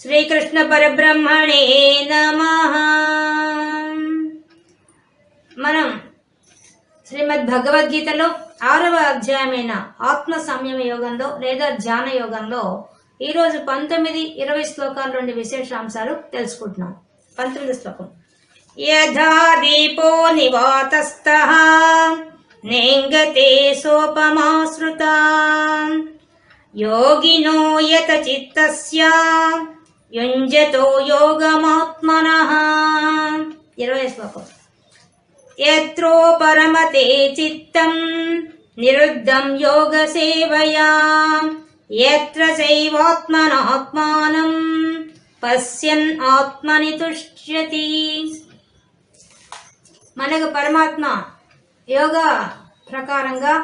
శ్రీకృష్ణ పరబ్రహ్మణే నమ. మనం శ్రీమద్ భగవద్గీతలో ఆరవ అధ్యాయమైన ఆత్మ సంయమ యోగంలో లేదా ధ్యాన యోగంలో ఈరోజు పంతొమ్మిది ఇరవై శ్లోకాల నుండి విశేషాంశాలు తెలుసుకుంటున్నాం. పంతొమ్మిది శ్లోకం. యథా దీపో నివాతస్థ నేంగతే సోపమాశ్రుత. యోగినో యత చిత్తస్య యుంజతో యోగమాత్మన ఇరవై శ్లోకం. ఎత్రో పరమతే చిత్తం నిరుద్ధం యోగ సేవయా ఎత్ర శైవాత్మనాత్మానం పశ్యన్ ఆత్మని తుష్యతి మనకు పరమాత్మ యోగ ప్రకారంగా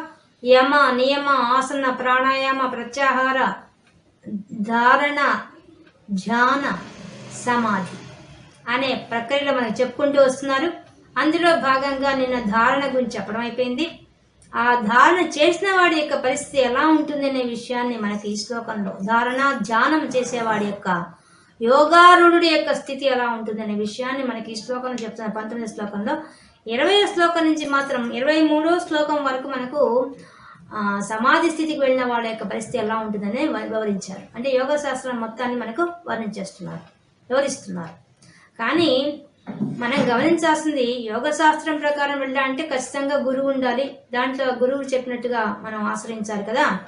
యమ నియమ ఆసన ప్రాణాయామ ప్రత్యాహార ధారణ ధ్యాన సమాధి అనే ప్రక్రియలో మనకు చెప్పుకుంటూ వస్తున్నారు. అందులో భాగంగా నిన్న ధారణ గురించి చెప్పడం అయిపోయింది. ఆ ధారణ చేసిన వాడి యొక్క పరిస్థితి ఎలా ఉంటుంది అనే విషయాన్ని మనకి ఈ శ్లోకంలో ధారణ ధ్యానం చేసేవాడి యొక్క యోగారుడి యొక్క స్థితి ఎలా ఉంటుంది అనే విషయాన్ని మనకి ఈ శ్లోకంలో చెప్తున్నారు. పంతొమ్మిది శ్లోకంలో ఇరవై శ్లోకం నుంచి మాత్రం ఇరవై మూడో శ్లోకం వరకు మనకు సమాధి స్థితికి వెళ్ళిన వాళ్ళ యొక్క పరిస్థితి ఎలా ఉంటుందని వివరించారు. అంటే యోగ శాస్త్రం మొత్తాన్ని మనకు వర్ణించేస్తున్నారు వివరిస్తున్నారు. కానీ మనం గమనించాల్సింది యోగ శాస్త్రం ప్రకారం వెళ్ళాలంటే ఖచ్చితంగా గురువు ఉండాలి. దాంట్లో గురువు చెప్పినట్టుగా మనం ఆశ్రయించాలి కదా.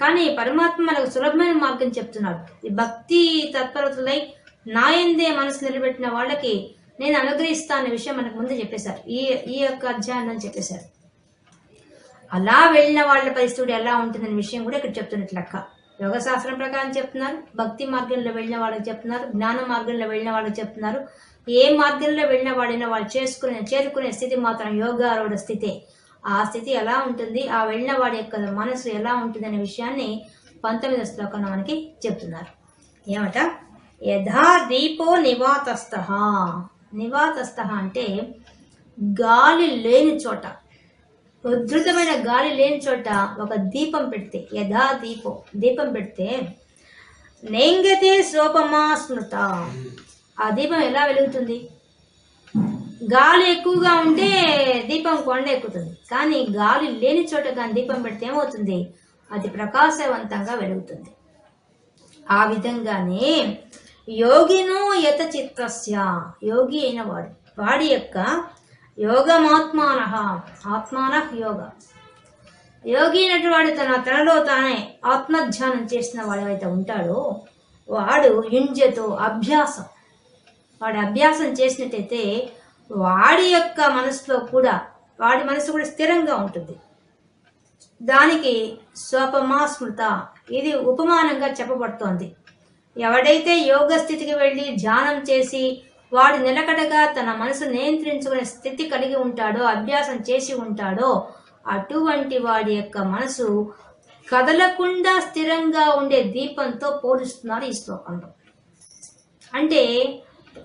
కానీ పరమాత్మ మనకు సులభమైన మార్గం చెప్తున్నాడు ఈ భక్తి తత్పరతలై నాయందే మనసు నిలబెట్టిన వాళ్ళకి నేను అనుగ్రహిస్తా అనే విషయం మనకు ముందే చెప్పేశారు. ఈ ఈ యొక్క అధ్యాయంలో చెప్పేశారు. అలా వెళ్ళిన వాళ్ళ పరిస్థితి ఎలా ఉంటుందనే విషయం కూడా ఇక్కడ చెప్తున్నట్లు లెక్క. యోగ శాస్త్రం ప్రకారం చెప్తున్నారు భక్తి మార్గంలో వెళ్ళిన వాళ్ళకి చెప్తున్నారు జ్ఞాన మార్గంలో వెళ్ళిన వాళ్ళకి చెప్తున్నారు. ఏ మార్గంలో వెళ్ళిన వాడైనా వాళ్ళు చేసుకునే చేరుకునే స్థితి మాత్రం యోగారూఢ స్థితే. ఆ స్థితి ఎలా ఉంటుంది ఆ వెళ్ళిన వాడి యొక్క మనసు ఎలా ఉంటుంది అనే విషయాన్ని పంతొమ్మిదవ శ్లోకంలో మనకి చెప్తున్నారు. ఏమట? యథా దీపో నివాతస్థ. నివాతస్థ అంటే గాలి లేని చోట. ఉధృతమైన గాలి లేని చోట ఒక దీపం పెడితే యథా దీపం దీపం పెడితే నేంగతే సోపమా స్మృత. ఆ దీపం ఎలా వెలుగుతుంది? గాలి ఎక్కువగా ఉంటే దీపం కొండ ఎక్కుతుంది. కానీ గాలి లేని చోట కానీ దీపం పెడితే ఏమవుతుంది? అది ప్రకాశవంతంగా వెలుగుతుంది. ఆ విధంగానే యోగినో యత చిత్తస్య యోగి అయిన వాడు వాడి యొక్క యోగమాత్మాన. ఆత్మాన యోగ. యోగి అయినటువంటి తన తనలో తానే ఆత్మధ్యానం చేసిన వాడు ఎవరైతే ఉంటాడో వాడు యుంజతో అభ్యాసం. వాడు అభ్యాసం చేసినట్టయితే వాడి యొక్క మనసులో కూడా వాడి మనసు కూడా స్థిరంగా ఉంటుంది. దానికి స్వపమా స్మృత ఇది ఉపమానంగా చెప్పబడుతోంది. ఎవడైతే యోగ స్థితికి వెళ్ళి ధ్యానం చేసి వాడు నిలకడగా తన మనసు నియంత్రించుకునే స్థితి కలిగి ఉంటాడో అభ్యాసం చేసి ఉంటాడో అటువంటి వాడి యొక్క మనసు కదలకుండా స్థిరంగా ఉండే దీపంతో పోలుస్తున్నారు ఈ శ్లోకంలో. అంటే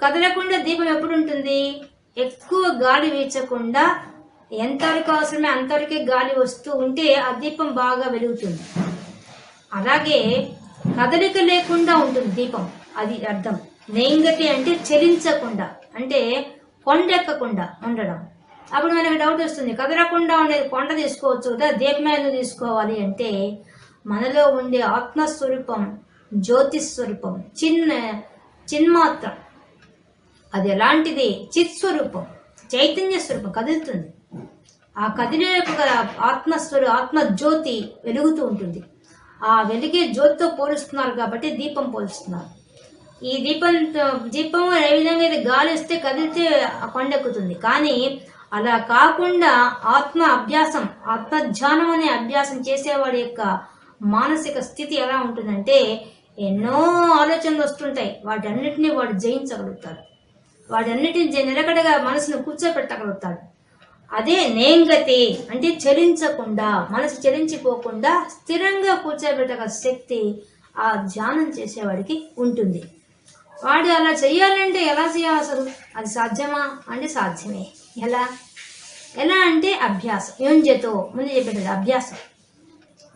కదలకుండా దీపం ఎప్పుడు ఉంటుంది? ఎక్కువ గాలి వీచకుండా ఎంతవరకు అవసరమే అంతవరకే గాలి వస్తూ ఉంటే ఆ దీపం బాగా వెలుగుతుంది. అలాగే కదలిక లేకుండా ఉంటుంది దీపం. అది అర్థం. నేంగతి అంటే చలించకుండా అంటే కొండెక్కకుండా ఉండడం. అప్పుడు మనకి డౌట్ వస్తుంది. కదలకుండా ఉండేది కొండ తీసుకోవచ్చు కదా దీపం తీసుకోవాలి అంటే మనలో ఉండే ఆత్మస్వరూపం జ్యోతిస్వరూపం చిన్న చిన్మాత్రం. అది ఎలాంటిది? చిత్ స్వరూపం చైతన్య స్వరూపం కదులుతుంది. ఆ కదిలే యొక్క ఆత్మస్వరూ ఆత్మజ్యోతి వెలుగుతూ ఉంటుంది. ఆ వెలిగే జ్యోతితో పోలుస్తున్నారు కాబట్టి దీపం పోలుస్తున్నారు. ఈ దీపం దీపం ఏ విధంగా అయితే గాలి వస్తే కదిలితే కొండెక్కుతుంది కానీ అలా కాకుండా ఆత్మ అభ్యాసం ఆత్మధ్యానం అనే అభ్యాసం చేసేవాడి యొక్క మానసిక స్థితి ఎలా ఉంటుందంటే ఎన్నో ఆలోచనలు వస్తుంటాయి. వాటన్నిటిని వాడు జయించగలుగుతాడు. వాటన్నిటిని నిలకడగా మనసును కూర్చోపెట్టగలుగుతాడు. అదే నేంగతి అంటే చలించకుండా మనసు చలించిపోకుండా స్థిరంగా కూర్చోబెట్టగల శక్తి ఆ ధ్యానం చేసేవాడికి ఉంటుంది. వాడు అలా చేయాలంటే ఎలా చేయాలి అసలు? అది సాధ్యమా? అంటే సాధ్యమే. ఎలా? ఎలా అంటే అభ్యాసం. యోంజతో ముందు చెప్పేది అభ్యాసం.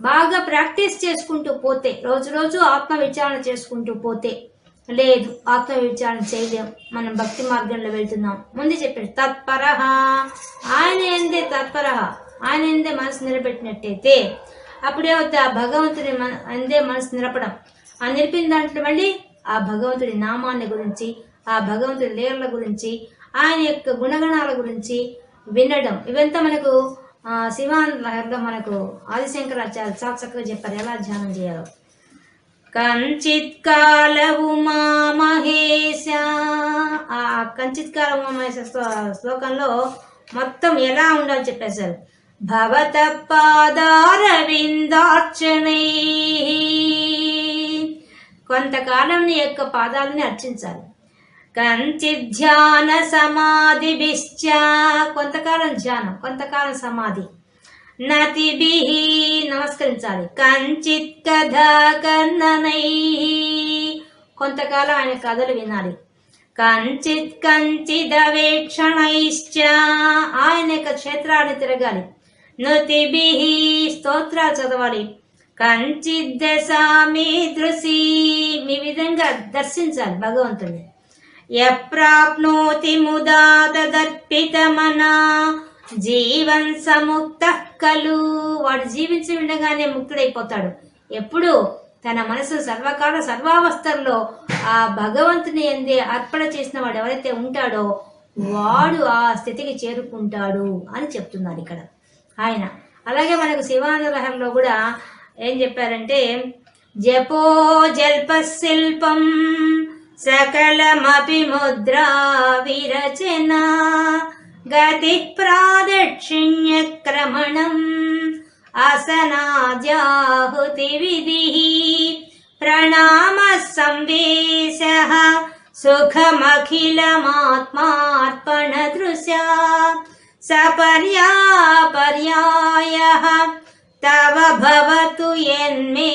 బాగా ప్రాక్టీస్ చేసుకుంటూ పోతే రోజు రోజు ఆత్మవిచారణ చేసుకుంటూ పోతే లేదు ఆత్మవిచారణ చేయలేం. మనం భక్తి మార్గంలో వెళ్తున్నాం. ముందు చెప్పాడు తత్పర ఆయన ఎందే తత్పర ఆయన ఎందే మనసు నిలబెట్టినట్టయితే అప్పుడేమవుతుంది ఆ భగవంతుని మన అందే మనసు నిలపడం. ఆ నిలిపిన దాంట్లో మళ్ళీ ఆ భగవంతుడి నామాన్ని గురించి ఆ భగవంతుడి లీలల గురించి ఆయన యొక్క గుణగణాల గురించి వినడం. ఇవంతా మనకు ఆ, శివాన్ మనకు ఆదిశంకరాచార్య చాలా చక్కగా చెప్పారు. ఎలా ధ్యానం చేయాలో. కంచిత్ కాల ఉమా మహేశ. ఆ కంచిత్ కాల ఉమా మహేశ శ్లో- శ్లోకంలో మొత్తం ఎలా ఉండాలో చెప్పేశారు భవత పాదారవిందార్చనై. కొంతకాలం నీ యొక్క పాదాలని అర్చించాలి. కంచి ధ్యాన సమాధిభిశ్చ కొంతకాలం ధ్యానం కొంతకాలం సమాధి. నతిభి నమస్కరించాలి. కంచిత్ కథ కన్ననై కొంతకాలం ఆయన కథలు వినాలి. కంచిత్ కంచిదవేక్షణైశ్చ. ఆయన యొక్క క్షేత్రాన్ని తిరగాలి. నృతిభి స్తోత్రాలు చదవాలి. కంచిత్ దశామి దృశి. మీ విధంగా దర్శించాలి భగవంతుని ఎప్రాప్నోతి ముదా తదర్పితమనా జీవన్ సముక్త కలు. వాడు జీవించి ఉండగానే ముక్తుడైపోతాడు. ఎప్పుడు తన మనసు సర్వకాల సర్వావస్థల్లో ఆ భగవంతుని ఎందే అర్పణ చేసిన వాడు ఎవరైతే ఉంటాడో వాడు ఆ స్థితికి చేరుకుంటాడు అని చెప్తున్నారు ఇక్కడ. ఆయన. అలాగే మనకు శివానందలహరిలో కూడా ఏం చెప్పారంటే జపో జల్ప శిల్పం సకలమపి ముద్రా విరచన గతి ప్రాదక్షిణ్య క్రమణం అసనాజాహుతి విధి ప్రణామ సంవేశ సుఖమఖిలమాత్మార్పణ దృశ్యా సపర్యాపర్యాయ పర్యాయ తవ భవతు ఎన్మే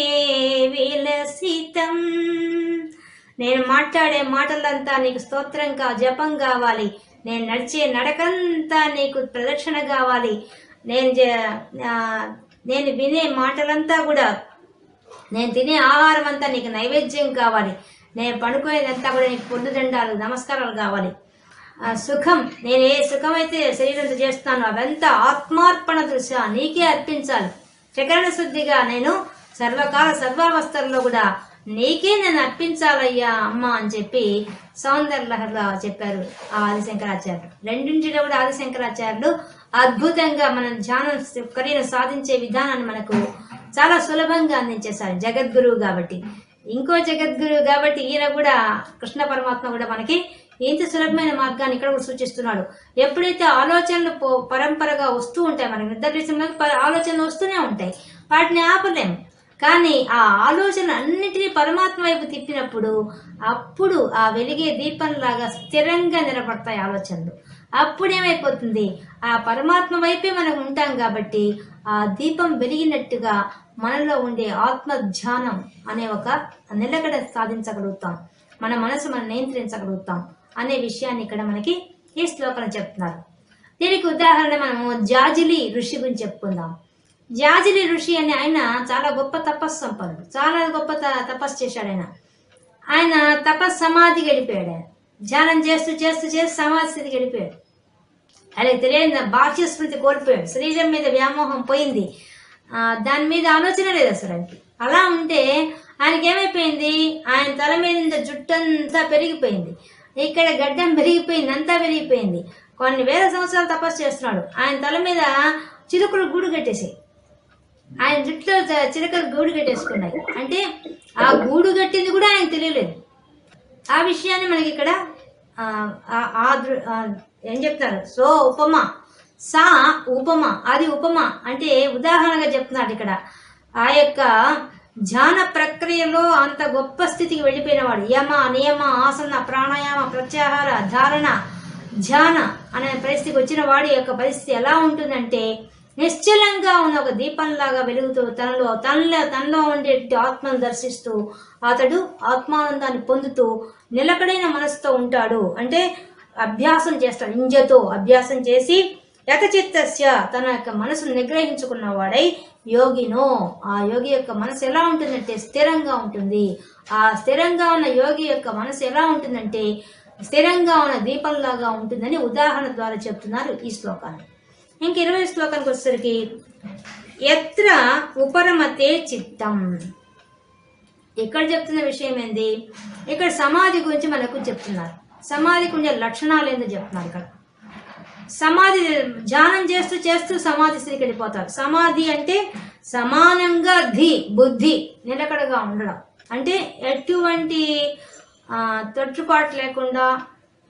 విలసితం. నేను మాట్లాడే మాటలంతా నీకు స్తోత్రం కా జపం కావాలి. నేను నడిచే నడకంతా నీకు ప్రదక్షిణ కావాలి. నేను జ- నేను వినే మాటలంతా కూడా నేను తినే ఆహారం అంతా నీకు నైవేద్యం కావాలి. నేను పడుకునేదంతా కూడా నీకు పొద్దుదండాలు నమస్కారాలు కావాలి. సుఖం నేను ఏ సుఖమైతే శరీరంతో చేస్తానో అవంతా ఆత్మార్పణ దృశ్య నీకే అర్పించాలి. శకరణ శుద్ధిగా నేను సర్వకాల సర్వావస్థల్లో కూడా నీకే నేను అర్పించాలయ్యా అమ్మ అని చెప్పి సౌందర్యలహర్లో చెప్పారు ఆ ఆదిశంకరాచార్యులు రెండింటిలో కూడా ఆదిశంకరాచార్యులు అద్భుతంగా మనం ధ్యానం కలిగిన సాధించే విధానాన్ని మనకు చాలా సులభంగా అందించేశారు జగద్గురువు కాబట్టి. ఇంకో జగద్గురువు కాబట్టి ఈయన కూడా కృష్ణ పరమాత్మ కూడా మనకి ఇంత సులభమైన మార్గాన్ని ఇక్కడ కూడా సూచిస్తున్నాడు. ఎప్పుడైతే ఆలోచనలు పరంపరగా వస్తూ ఉంటాయి మనకి నిద్ర విషయంలో ఆలోచనలు వస్తూనే ఉంటాయి వాటిని ఆపలేము. కానీ ఆ ఆలోచన అన్నిటినీ పరమాత్మ వైపు తిప్పినప్పుడు అప్పుడు ఆ వెలిగే దీపంలాగా స్థిరంగా నిలబడతాయి ఆలోచనలు. అప్పుడేమైపోతుంది ఆ పరమాత్మ వైపే మనం ఉంటాం కాబట్టి ఆ దీపం వెలిగినట్టుగా మనలో ఉండే ఆత్మ ధ్యానం అనే ఒక నిలకడ సాధించగలుగుతాం. మన మనసు మనం నియంత్రించగలుగుతాం. అనే విషయాన్ని ఇక్కడ మనకి ఈ శ్లోకంలో చెప్తున్నారు. దీనికి ఉదాహరణ మనము జాజిలి ఋషి గురించి చెప్పుకుందాం. జాజిలి ఋషి అని ఆయన చాలా గొప్ప తపస్సు సంపన్నుడు. చాలా గొప్ప త- తపస్సు చేశాడు ఆయన. ఆయన తపస్ సమాధికి వెళ్ళిపోయాడు ఆయన. ధ్యానం చేస్తూ చేస్తూ చేస్తూ సమాధి స్థితికి వెళ్ళిపోయాడు ఆయనకు తెలియని బాహ్య స్మృతి కోల్పోయాడు. శరీరం మీద వ్యామోహం పోయింది. దాని మీద ఆలోచన లేదు అసలు ఆయనకి. అలా ఉంటే ఆయనకి ఏమైపోయింది ఆయన తల మీద జుట్టంతా పెరిగిపోయింది. ఇక్కడ గడ్డం పెరిగిపోయింది అంతా పెరిగిపోయింది కొన్ని వేల సంవత్సరాలు తపస్సు చేస్తున్నాడు. ఆయన తల మీద చిలుకలు గూడు కట్టేసి ఆయన జుట్టులో చ- చిలుకలు గూడు కట్టేసుకున్నాయి. అంటే ఆ గూడు కట్టింది కూడా ఆయన తెలియలేదు. ఆ విషయాన్ని మనకి ఇక్కడ ఏం చెప్తారు? సో ఉపమా. సా ఉపమ. అది ఉపమ. అంటే ఉదాహరణగా చెప్తున్నాడు ఇక్కడ. ఆ యొక్క ధ్యాన ప్రక్రియలో అంత గొప్ప స్థితికి వెళ్ళిపోయినవాడు. యమ నియమ ఆసన ప్రాణాయామ ప్రత్యాహార ధారణ ధ్యాన అనే పరిస్థితికి వచ్చిన వాడి యొక్క పరిస్థితి ఎలా ఉంటుందంటే నిశ్చలంగా ఉన్న ఒక దీపంలాగా వెలుగుతూ తనలో తనలో తనలో ఉండే ఆత్మను దర్శిస్తూ అతడు ఆత్మానందాన్ని పొందుతూ నిలకడైన మనసుతో ఉంటాడు. అంటే అభ్యాసం చేస్తాడు. ఇంజతో అభ్యాసం చేసి యథచిత్తస్య తన యొక్క మనసును నిగ్రహించుకున్నవాడై యోగినో ఆ యోగి యొక్క మనసు ఎలా ఉంటుందంటే స్థిరంగా ఉంటుంది. ఆ స్థిరంగా ఉన్న యోగి యొక్క మనసు ఎలా ఉంటుందంటే స్థిరంగా ఉన్న దీపంలాగా ఉంటుందని ఉదాహరణ ద్వారా చెప్తున్నారు ఈ శ్లోకాన్ని. ఇంక ఇరవై శ్లోకానికి వచ్చేసరికి ఎత్ర ఉపరమతే చిత్తం. ఇక్కడ చెప్తున్న విషయం ఏంది? ఇక్కడ సమాధి గురించి మనకు చెప్తున్నారు. సమాధికి ఉండే లక్షణాలు ఏందో చెప్తున్నారు ఇక్కడ. సమాధి ధ్యానం చేస్తూ చేస్తూ సమాధి స్థితికి వెళ్ళిపోతారు సమాధి అంటే సమానంగా ధి బుద్ధి నిలకడగా ఉండడం. అంటే ఎటువంటి తొట్టుపాటు లేకుండా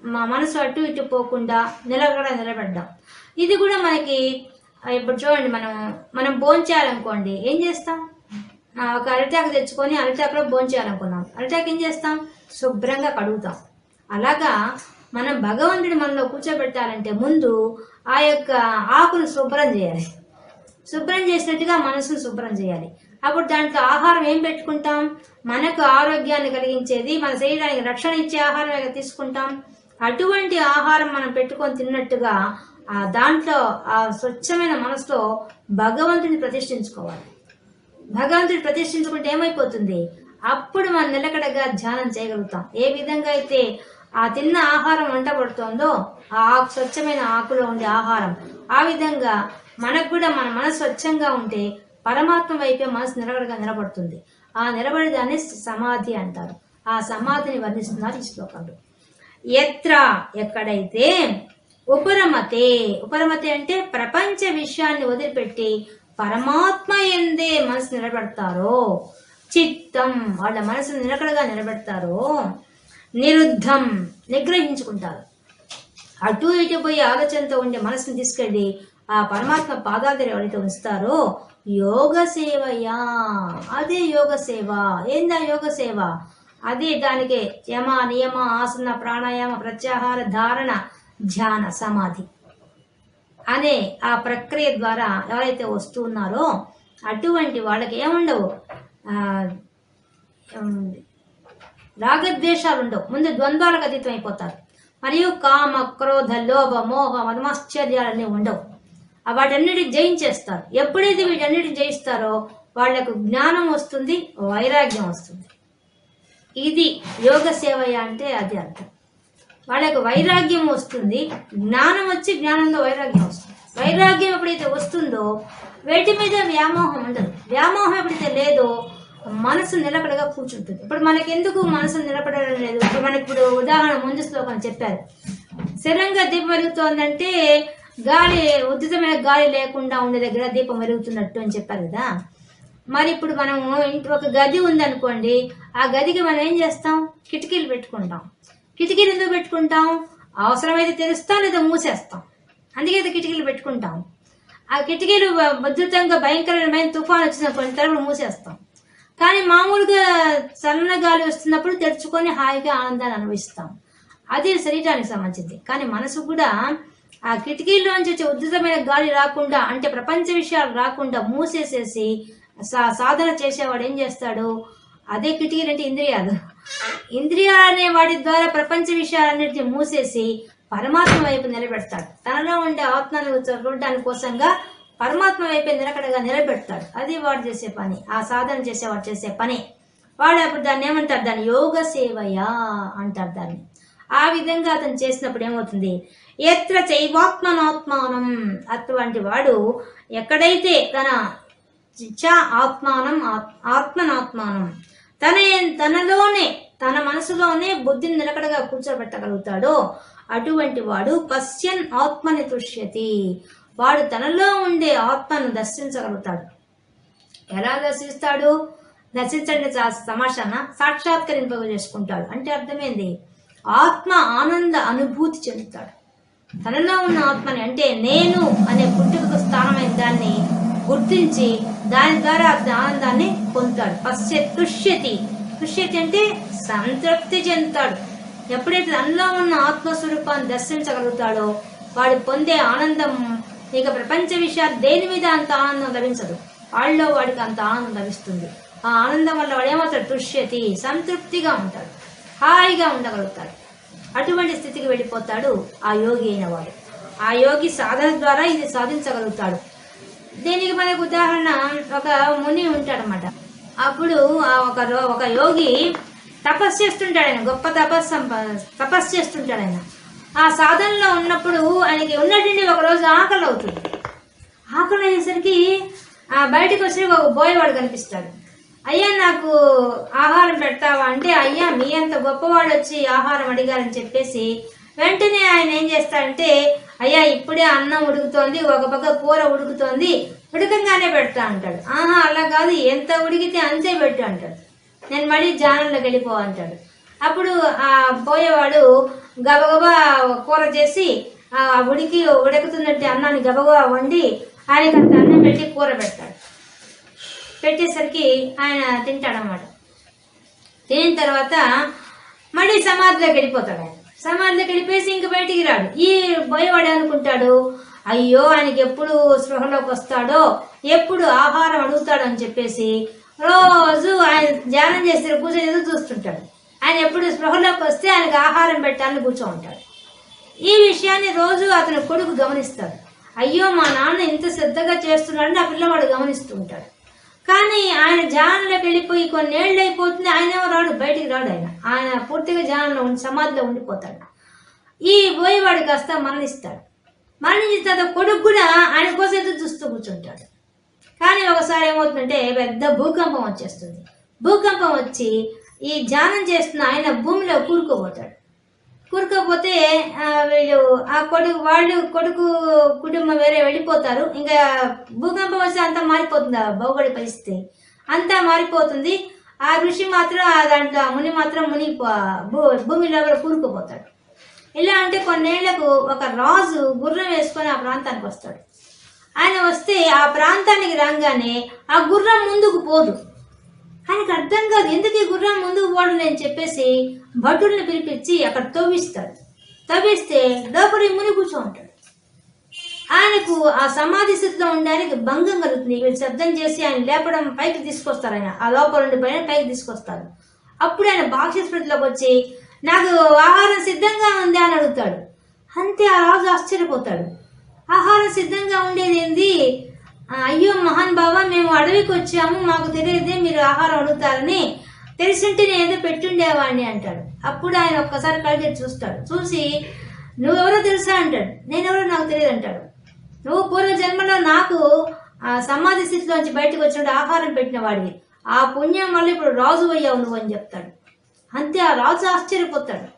మా మనసు అటు ఇటు పోకుండా నిలకడ నిలబడ్డాం. ఇది కూడా మనకి ఇప్పుడు చూడండి మనం మనం భోంచేయాలనుకోండి ఏం చేస్తాం? ఒక అరిటాకు తెచ్చుకొని అరిటాకులో భోంచేయాలనుకున్నాం. అరిటాకు ఏం చేస్తాం? శుభ్రంగా కడుగుతాం. అలాగా మనం భగవంతుడి మనలో కూర్చోబెట్టాలంటే ముందు ఆ యొక్క ఆకులు శుభ్రం చేయాలి. శుభ్రం చేసినట్టుగా మనసును శుభ్రం చేయాలి. అప్పుడు దాంట్లో ఆహారం ఏం పెట్టుకుంటాం? మనకు ఆరోగ్యాన్ని కలిగించేది మన శరీరానికి రక్షణ ఇచ్చే ఆహారం తీసుకుంటాం? అటువంటి ఆహారం మనం పెట్టుకొని తిన్నట్టుగా ఆ దాంట్లో ఆ స్వచ్ఛమైన మనసులో భగవంతుని ప్రతిష్ఠించుకోవాలి. భగవంతుడు ప్రతిష్ఠించుకుంటే ఏమైపోతుంది? అప్పుడు మనం నిలకడగా ధ్యానం చేయగలుగుతాం. ఏ విధంగా అయితే ఆ తిన్న ఆహారం వంటబడుతోందో ఆ ఆకు స్వచ్ఛమైన ఆకులో ఉండే ఆహారం. ఆ విధంగా మనకు కూడా మన మనసు స్వచ్ఛంగా ఉంటే పరమాత్మ వైపే మనసు నిలబడగా నిలబడుతుంది. ఆ నిలబడేదాన్ని సమాధి అంటారు. ఆ సమాధిని వర్ణిస్తున్నారు ఈ శ్లోకంలో. ఎత్ర ఎక్కడైతే ఉపరమతే ఉపరమతే అంటే ప్రపంచ విషయాన్ని వదిలిపెట్టి పరమాత్మ ఎందే మనసు నిలబెడతారో చిత్తం వాళ్ళ మనసు నిలకడగా నిలబెడతారో నిరుద్ధం నిగ్రహించుకుంటారు. అటు ఇటు పోయి ఆలోచనతో ఉండే మనసును తీసుకెళ్ళి ఆ పరమాత్మ పాదాల దగ్గర ఎవరైతే ఉంచుతారో యోగ సేవయా అదే యోగ సేవ ఏందా యోగ సేవ అదే దానికి యమ నియమ ఆసన ప్రాణాయామ ప్రత్యాహార ధారణ ధ్యాన సమాధి అనే ఆ ప్రక్రియ ద్వారా ఎవరైతే వస్తున్నారో అటువంటి వాళ్ళకి ఏముండవు? రాగద్వేషాలు ఉండవు ముందు ద్వంద్వాలకు అతీతం అయిపోతారు మరియు కామ క్రోధ లోభ మోహ మదమాశ్చర్యాలన్నీ ఉండవు. వాటన్నిటి వాటన్నిటిని జయించేస్తారు. ఎప్పుడైతే వీటన్నిటి జయిస్తారో వాళ్ళకు జ్ఞానం వస్తుంది వైరాగ్యం వస్తుంది. ఇది యోగ సేవయ అంటే అది అర్థం. వాళ్ళకు వైరాగ్యం వస్తుంది జ్ఞానం వచ్చి జ్ఞానంలో వైరాగ్యం వస్తుంది. వైరాగ్యం ఎప్పుడైతే వస్తుందో వేటి మీద వ్యామోహం ఉండదు. వ్యామోహం ఎప్పుడైతే లేదో మనసు నిలకడగా కూర్చుంటుంది. ఇప్పుడు మనకి ఎందుకు మనసు నిలబడడం లేదు ఇప్పుడు మనకి ఇప్పుడు ఉదాహరణ ముందు శ్లోకం చెప్పారు. స్థిరంగా దీపం వెలుగుతోందంటే గాలి ఉద్దితమైన గాలి లేకుండా ఉండే దగ్గర దీపం వెలుగుతున్నట్టు అని చెప్పారు కదా. మరి ఇప్పుడు మనము ఇంటి ఒక గది ఉందనుకోండి ఆ గదికి మనం ఏం చేస్తాం? కిటికీలు పెట్టుకుంటాం. కిటికీలు ఎందుకు పెట్టుకుంటాం? అవసరమైతే తెరుస్తాం లేదా మూసేస్తాం. అందుకే అయితే కిటికీలు పెట్టుకుంటాం. ఆ కిటికీలు ఉద్ధృతంగా భయంకరమైన తుఫాన్ వచ్చినప్పుడు తరపుడు మూసేస్తాం. కానీ మామూలుగా సన్న గాలి వస్తున్నప్పుడు తెరుచుకొని హాయిగా ఆనందాన్ని అనుభవిస్తాం. అది శరీరానికి సంబంధించింది. కానీ మనసు కూడా ఆ కిటికీలోంచి వచ్చే ఉద్ధృతమైన గాలి రాకుండా అంటే ప్రపంచ విషయాలు రాకుండా మూసేసేసి సా- సాధన చేసేవాడు ఏం చేస్తాడు? అదే కిటికీలు అంటే ఇంద్రియాలు. ఇంద్రియాలు అనే వాటి ద్వారా ప్రపంచ విషయాలన్నిటిని మూసేసి పరమాత్మ వైపు నిలబెడతాడు. తనలో ఉండే ఆత్మను చూడడానికి కోసంగా పరమాత్మ వైపే నిలకడగా నిలబెడతాడు. అది వాడు చేసే పని. ఆ సాధన చేసేవాడు చేసే పని. వాడు అప్పుడు దాన్ని ఏమంటారు దాన్ని యోగ సేవయా అంటారు దాన్ని. ఆ విధంగా అతను చేసినప్పుడు ఏమవుతుంది? ఎత్ర చైవాత్మనాత్మానం. అటువంటి వాడు ఎక్కడైతే తన చ ఆత్మానం ఆత్- ఆత్మనాత్మానం తన తనలోనే తన మనసులోనే బుద్ధిని నిలకడగా కూర్చోబెట్టగలుగుతాడో అటువంటి వాడు పశ్యన్ ఆత్మని తుష్యతి. వాడు తనలో ఉండే ఆత్మను దర్శించగలుగుతాడు. ఎలా దర్శిస్తాడు? దర్శించండి చా- తమాషాన సాక్షాత్కరింప చేసుకుంటాడు. అంటే అర్థమైంది ఆత్మ ఆనంద అనుభూతి చెందుతాడు. తనలో ఉన్న ఆత్మని అంటే నేను అనే పుట్టుకకు స్థానమైన దాన్ని గుర్తించి దాని ద్వారా ఆనందాన్ని పొందుతాడు. పశ్య తుష్యతి తుష్యతి అంటే సంతృప్తి చెందుతాడు. ఎప్పుడైతే తనలో ఉన్న ఆత్మస్వరూపాన్ని దర్శించగలుగుతాడో వాడు పొందే ఆనందం ఇక ప్రపంచ విషయాలు దేని మీద అంత ఆనందం లభించదు? వాళ్ళలో వాడికి అంత ఆనందం లభిస్తుంది. ఆ ఆనందం వల్ల వాడు ఏమవుతాడు? తుష్యతి సంతృప్తిగా ఉంటాడు. హాయిగా ఉండగలుగుతాడు. అటువంటి స్థితికి వెళ్ళిపోతాడు ఆ యోగి అయిన వాడు. ఆ యోగి సాధన ద్వారా ఇది సాధించగలుగుతాడు. దీనికి మనకు ఉదాహరణ ఒక ముని ఉంటాడనమాట అప్పుడు ఆ ఒక ఒక యోగి తపస్సు చేస్తుంటాడు ఆయన. గొప్ప తపస్సు తపస్సు చేస్తుంటాడు ఆయన. ఆ సాధనలో ఉన్నప్పుడు ఆయనకి ఉన్నటువంటి ఒక రోజు ఆకలి అవుతుంది. ఆకలి అయ్యేసరికి ఆ బయటకు వచ్చిన ఒక బోయవాడు కనిపిస్తాడు. అయ్యా నాకు ఆహారం పెడతావా అంటే అయ్యా మీ అంత గొప్పవాడు వచ్చి ఆహారం అడిగారని చెప్పేసి వెంటనే ఆయన ఏం చేస్తాడంటే అయ్యా ఇప్పుడే అన్నం ఉడుకుతోంది ఒక పక్క కూర ఉడుకుతోంది ఉడకంగానే పెడతా అంటాడు. ఆహా అలా కాదు ఎంత ఉడికితే అంతే పెట్టు అంటాడు. నేను మళ్ళీ జానంలోకి వెళ్ళిపో అంటాడు. అప్పుడు ఆ పోయేవాడు గబగబా కూర చేసి ఆ ఉడికి ఉడకుతున్నట్టు అన్నాన్ని గబగబా వండి ఆయనకి అంత అన్నం పెట్టి కూర పెడతాడు. పెట్టేసరికి ఆయన తింటాడనమాట తినిన తర్వాత మళ్ళీ సమాధిలోకి వెళ్ళిపోతాడు ఆయన. సమాధిలోకి వెళ్ళిపోయేసి ఇంక బయటికి రాడు. ఈ పోయేవాడు అనుకుంటాడు అయ్యో ఆయనకి ఎప్పుడు స్పృహలోకి వస్తాడో ఎప్పుడు ఆహారం అడుగుతాడో అని చెప్పేసి రోజు ఆయన ధ్యానం చేస్తే పూజ ఎదురు చూస్తుంటాడు. ఆయన ఎప్పుడు స్పృహలోకి వస్తే ఆయనకు ఆహారం పెట్టాలని కూర్చో ఉంటాడు ఈ విషయాన్ని రోజు అతని కొడుకు గమనిస్తాడు. అయ్యో మా నాన్న ఇంత శ్రద్ధగా చేస్తున్నాడని ఆ పిల్లవాడు గమనిస్తూ ఉంటాడు. కానీ ఆయన జానంలోకి వెళ్ళిపోయి కొన్నేళ్ళు అయిపోతుంది ఆయన ఏమో రాడు? బయటికి రాడు ఆయన. ఆయన పూర్తిగా జానంలో ఉండి సమాధిలో ఉండిపోతాడు. ఈ పోయేవాడు కాస్త మరణిస్తాడు. మరణించిన తర్వాత కొడుకు కూడా ఆయన కోసం ఎదురు చూస్తూ కూర్చుంటాడు. కానీ ఒకసారి ఏమవుతుందంటే పెద్ద భూకంపం వచ్చేస్తుంది. భూకంపం వచ్చి ఈ ధ్యానం చేస్తున్న ఆయన భూమిలో కూరుకోబోతాడు. కూరుకోపోతే వీళ్ళు ఆ కొడుకు వాళ్ళు కొడుకు కుటుంబం వేరే వెళ్ళిపోతారు. ఇంకా భూకంపం వస్తే అంతా మారిపోతుంది ఆ భౌగోళిక పరిస్థితి. అంతా మారిపోతుంది. ఆ ఋషి మాత్రం ఆ దాంట్లో ఆ ముని మాత్రం ముని భూ భూమిలో కూడా కూరుకుపోతాడు ఇలా అంటే కొన్నేళ్ళకు ఒక రాజు గుర్రం వేసుకొని ఆ ప్రాంతానికి వస్తాడు. ఆయన వస్తే ఆ ప్రాంతానికి రాగానే ఆ గుర్రం ముందుకు పోదు. ఆయనకు అర్థం కాదు ఎందుకు ఈ గుర్రం ముందుకు పోవడం నేను చెప్పేసి భటుల్ని పిలిపించి అక్కడ తవ్విస్తాడు. తవ్విస్తే లోపలి ముని కూర్చోంటాడు ఆయనకు ఆ సమాధి స్థితిలో ఉండడానికి భంగం కలుగుతుంది. వీళ్ళు శబ్దం చేసి ఆయన లేపడం పైకి తీసుకొస్తారు ఆయన. ఆ లోపల నుండి పైన పైకి తీసుకొస్తారు. అప్పుడు ఆయన బాక్ష్య వచ్చి నాకు ఆహారం సిద్ధంగా ఉంది అని అడుగుతాడు. అంతే ఆ రాజు ఆశ్చర్యపోతాడు. ఆహారం సిద్ధంగా ఉండేది ఏంది? అయ్యో మహాన్ బాబా మేము అడవికి వచ్చాము మాకు తెలియదే మీరు ఆహారం అడుగుతారని. తెలిసింటే నేను ఏదో పెట్టుండేవాడిని అంటాడు. అప్పుడు ఆయన ఒక్కసారి కలిగి చూస్తాడు. చూసి నువ్వెవరో తెలుసా? అంటాడు. నేనెవరో నాకు తెలియదు అంటాడు. నువ్వు పూర్వ జన్మలో నాకు సమాధి స్థితిలోంచి బయటకు వచ్చినప్పుడు ఆహారం పెట్టిన వాడివి ఆ పుణ్యం వల్ల ఇప్పుడు రాజు అయ్యావు నువ్వు అని చెప్తాడు. అంతే ఆ రాజు ఆశ్చర్యపోతాడు.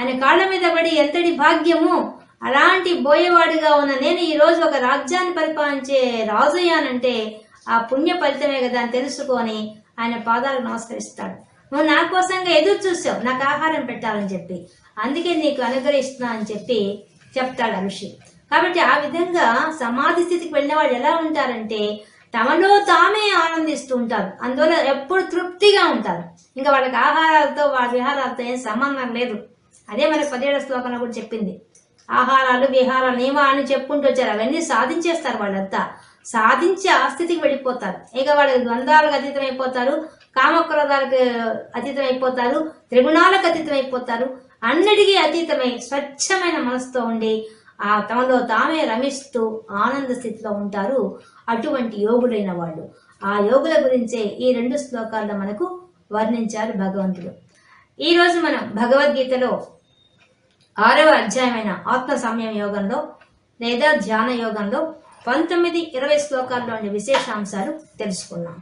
ఆయన కాళ్ళ మీద పడి ఎంతటి భాగ్యము అలాంటి బోయేవాడిగా ఉన్న నేను ఈ రోజు ఒక రాజ్యాన్ని పరిపాలించే రాజయ్యానంటే ఆ పుణ్య ఫలితమే కదా అని తెలుసుకొని ఆయన పాదాలకు నమస్కరిస్తాడు. నువ్వు నా కోసంగా ఎదురు చూసావు నాకు ఆహారం పెట్టాలని చెప్పి. అందుకే నీకు అనుగ్రహిస్తున్నా అని చెప్పి చెప్తాడు ఆ ఋషి కాబట్టి ఆ విధంగా సమాధి స్థితికి వెళ్ళిన వాళ్ళు ఎలా ఉంటారంటే తమలో తామే ఆనందిస్తూ ఉంటారు. అందువల్ల ఎప్పుడు తృప్తిగా ఉంటారు. ఇంకా వాళ్ళకి ఆహారాలతో వాళ్ళ విహారాలతో ఏం సంబంధం లేదు. అదే మన పదిహేడు శ్లోకంలో కూడా చెప్పింది. ఆహారాలు విహారాలు నియమాలు చెప్పుకుంటూ వచ్చారు. అవన్నీ సాధించేస్తారు వాళ్ళంతా. సాధించి ఆ స్థితికి వెళ్ళిపోతారు. ఇక వాళ్ళకి ద్వంద్వాలకు అతీతం అయిపోతారు కామక్రోధాలకు అతీతం అయిపోతారు త్రిగుణాలకు అతీతం అయిపోతారు అన్నిటికీ అతీతమై స్వచ్ఛమైన మనసుతో ఉండి ఆ తమలో తామే రమిస్తూ ఆనంద స్థితిలో ఉంటారు అటువంటి యోగులైన వాళ్ళు. ఆ యోగుల గురించే ఈ రెండు శ్లోకాల్లో మనకు వర్ణించారు భగవంతుడు. ఈరోజు మనం భగవద్గీతలో ఆరవ అధ్యాయమైన ఆత్మ సమయం యోగంలో లేదా ధ్యాన యోగంలో పంతొమ్మిది ఇరవై శ్లోకాల్లోని విశేషాంశాలు తెలుసుకున్నాం.